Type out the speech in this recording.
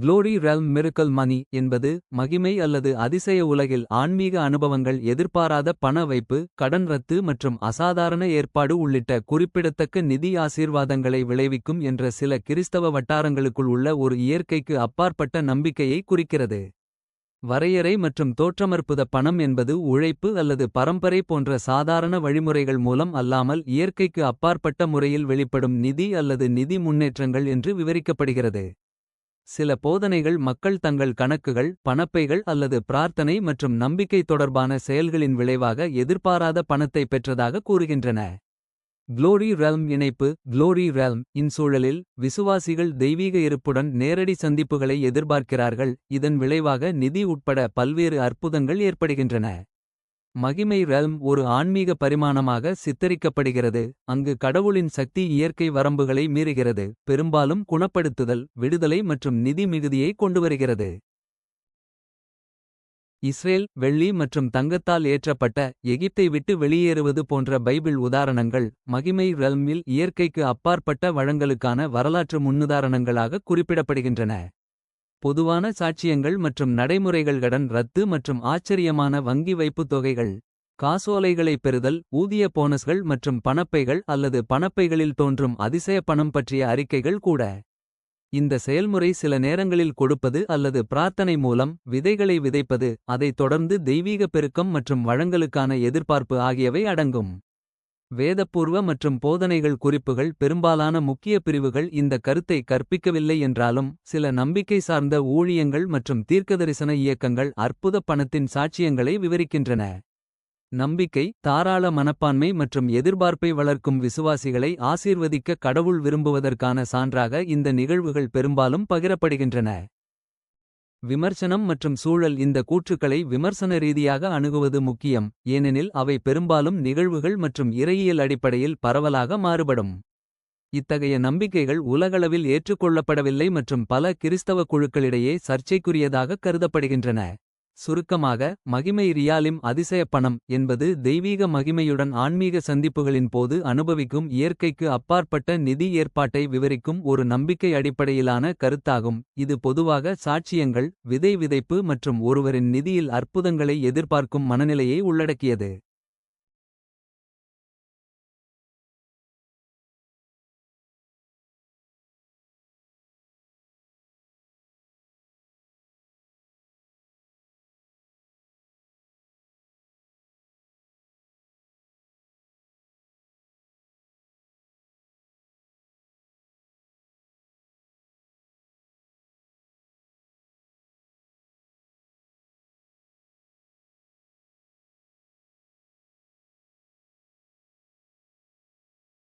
Glory realm மிருக்கல் மணி என்பது மகிமை அல்லது அதிசய உலகில் ஆன்மீக அனுபவங்கள் எதிர்பாராத பண வைப்பு கடன் ரத்து மற்றும் அசாதாரண ஏற்பாடு உள்ளிட்ட குறிப்பிடத்தக்க நிதி ஆசீர்வாதங்களை விளைவிக்கும் என்ற சில கிறிஸ்தவ வட்டாரங்களுக்குள் உள்ள ஒரு இயற்கைக்கு அப்பாற்பட்ட நம்பிக்கையை குறிக்கிறது. வரையறை மற்றும் தோற்றமற்புத பணம் என்பது உழைப்பு அல்லது பரம்பரை போன்ற சாதாரண வழிமுறைகள் மூலம் அல்லாமல் இயற்கைக்கு அப்பாற்பட்ட முறையில் வெளிப்படும் நிதி அல்லது நிதி முன்னேற்றங்கள் என்று விவரிக்கப்படுகிறது. சில போதனைகள் மக்கள் தங்கள் கணக்குகள் பணப்பைகள் அல்லது பிரார்த்தனை மற்றும் நம்பிக்கை தொடர்பான செயல்களின் விளைவாக எதிர்பாராத பணத்தை பெற்றதாக கூறுகின்றன. க்ளோரி ரெல்ம் இணைப்பு க்ளோரி ரெல்ம் இன் சூழலில் விசுவாசிகள் தெய்வீக இருப்புடன் நேரடி சந்திப்புகளை எதிர்பார்க்கிறார்கள் இதன் விளைவாக நிதி உட்பட பல்வேறு அற்புதங்கள் ஏற்படுகின்றன. மகிமை ரெல்ம் ஒரு ஆன்மீக பரிமாணமாக சித்தரிக்கப்படுகிறது அங்கு கடவுளின் சக்தி இயற்கை வரம்புகளை மீறுகிறது பெரும்பாலும் குணப்படுத்துதல் விடுதலை மற்றும் நிதி மிகுதியை கொண்டுவருகிறது. இஸ்ரேல் வெள்ளி மற்றும் தங்கத்தால் ஏற்றப்பட்ட எகிப்தை விட்டு வெளியேறுவது போன்ற பைபிள் உதாரணங்கள் மகிமை ரெல்மில் இயற்கைக்கு அப்பாற்பட்ட வழங்கலுக்கான வரலாற்று முன்னுதாரணங்களாக குறிப்பிடப்படுகின்றன. பொதுவான சாட்சியங்கள் மற்றும் நடைமுறைகள் கடன் ரத்து மற்றும் ஆச்சரியமான வங்கி வைப்புத் தொகைகள். காசோலைகளைப் பெறுதல் ஊதிய போனஸ்கள் மற்றும் பணப்பைகள் அல்லது பணப்பைகளில் தோன்றும் அதிசய பணம் பற்றிய அறிக்கைகள் கூட. இந்த செயல்முறை சில நேரங்களில் கொடுப்பது அல்லது பிரார்த்தனை மூலம் விதைகளை விதைப்பது அதைத் தொடர்ந்து தெய்வீக பெருக்கம் மற்றும் வழங்கலுக்கான எதிர்பார்ப்பு ஆகியவை அடங்கும். வேதப்பூர்வ மற்றும் போதனைகள் குறிப்புகள் பெரும்பாலான முக்கிய பிரிவுகள் இந்த கருத்தை கற்பிக்கவில்லை என்றாலும் சில நம்பிக்கை சார்ந்த ஊழியங்கள் மற்றும் தீர்க்கதரிசன இயக்கங்கள் அற்புத பணத்தின் சாட்சியங்களை விவரிக்கின்றன. நம்பிக்கை தாராள மனப்பான்மை மற்றும் எதிர்பார்ப்பை வளர்க்கும் விசுவாசிகளை ஆசீர்வதிக்க கடவுள் விரும்புவதற்கான சான்றாக இந்த நிகழ்வுகள் பெரும்பாலும் பகிரப்படுகின்றன. விமர்சனம் மற்றும் சூழல் இந்த கூற்றுக்களை விமர்சன ரீதியாக அணுகுவது முக்கியம் ஏனெனில் அவை பெரும்பாலும் நிகழ்வுகள் மற்றும் இறையியல் அடிப்படையில் பரவலாக மாறுபடும். இத்தகைய நம்பிக்கைகள் உலகளவில் ஏற்றுக்கொள்ளப்படவில்லை மற்றும் பல கிறிஸ்தவ குழுக்களிடையே சர்ச்சைக்குரியதாக கருதப்படுகின்றன. சுருக்கமாக மகிமை ரியாலிம் அதிசய பணம் என்பது தெய்வீக மகிமையுடன் ஆன்மீக சந்திப்புகளின் போது அனுபவிக்கும் இயற்கைக்கு அப்பாற்பட்ட நிதி ஏற்பாட்டை விவரிக்கும் ஒரு நம்பிக்கை அடிப்படையிலான கருத்தாகும் இது பொதுவாக சாட்சியங்கள் விதை விதைப்பு மற்றும் ஒருவரின் நிதியில் அற்புதங்களை எதிர்பார்க்கும் மனநிலையை உள்ளடக்கியது.